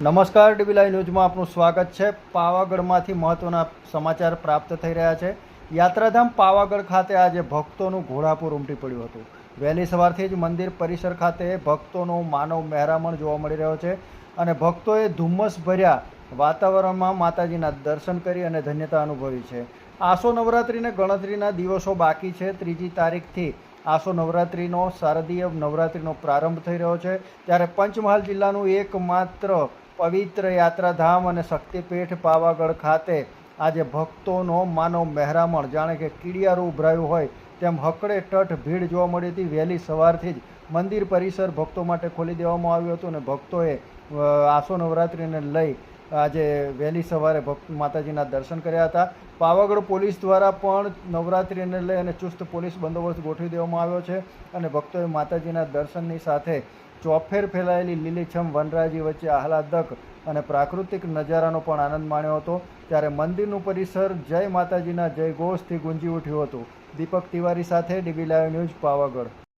નમસ્કાર ડીબી ન્યૂઝમાં આપનું સ્વાગત છે. પાવાગઢમાંથી મહત્વના સમાચાર પ્રાપ્ત થઈ રહ્યા છે. યાત્રાધામ પાવાગઢ ખાતે આજે ભક્તોનું ઘોડાપુર ઉમટી પડ્યું હતું. વહેલી સવારથી જ મંદિર પરિસર ખાતે ભક્તોનો માનવ મહેરામણ જોવા મળી રહ્યો છે અને ભક્તોએ ધુમ્મસ ભર્યા વાતાવરણમાં માતાજીના દર્શન કરી અને ધન્યતા અનુભવી છે. આસો નવરાત્રિને ગણતરીના દિવસો બાકી છે. ત્રીજી તારીખથી આસો નવરાત્રિનો શારદીય નવરાત્રિનો પ્રારંભ થઈ રહ્યો છે. ત્યારે પંચમહાલ જિલ્લાનું એકમાત્ર પવિત્ર યાત્રાધામ અને શક્તિપીઠ પાવાગઢ ખાતે આજે ભક્તોનો માનવ મહેરામણ. જાણે કે કીડિયારું ઉભરાયું હોય તેમ હકડે ટટ ભીડ જોવા મળી હતી. વહેલી સવારથી જ મંદિર પરિસર ભક્તો માટે ખોલી દેવામાં આવ્યું હતું અને ભક્તોએ આસો નવરાત્રિને લઈ આજે વહેલી સવારે ભક્ત માતાજીના દર્શન કર્યા હતા. પાવાગઢ પોલીસ દ્વારા પણ નવરાત્રિને લઈ અને ચુસ્ત પોલીસ બંદોબસ્ત ગોઠવી દેવામાં આવ્યો છે અને ભક્તોએ માતાજીના દર્શનની સાથે ચોફેર ફેલાયેલી લીલીછમ વનરાજી વચ્ચે આહલાદક અને પ્રાકૃતિક નજારાનો પણ આનંદ માણ્યો હતો. ત્યારે મંદિરનું પરિસર જય માતાજીના જય ઘોષથી ગુંજી ઉઠ્યું હતું. દીપક તિવારી સાથે ડીબી લાઈવ ન્યૂઝ પાવાગઢ.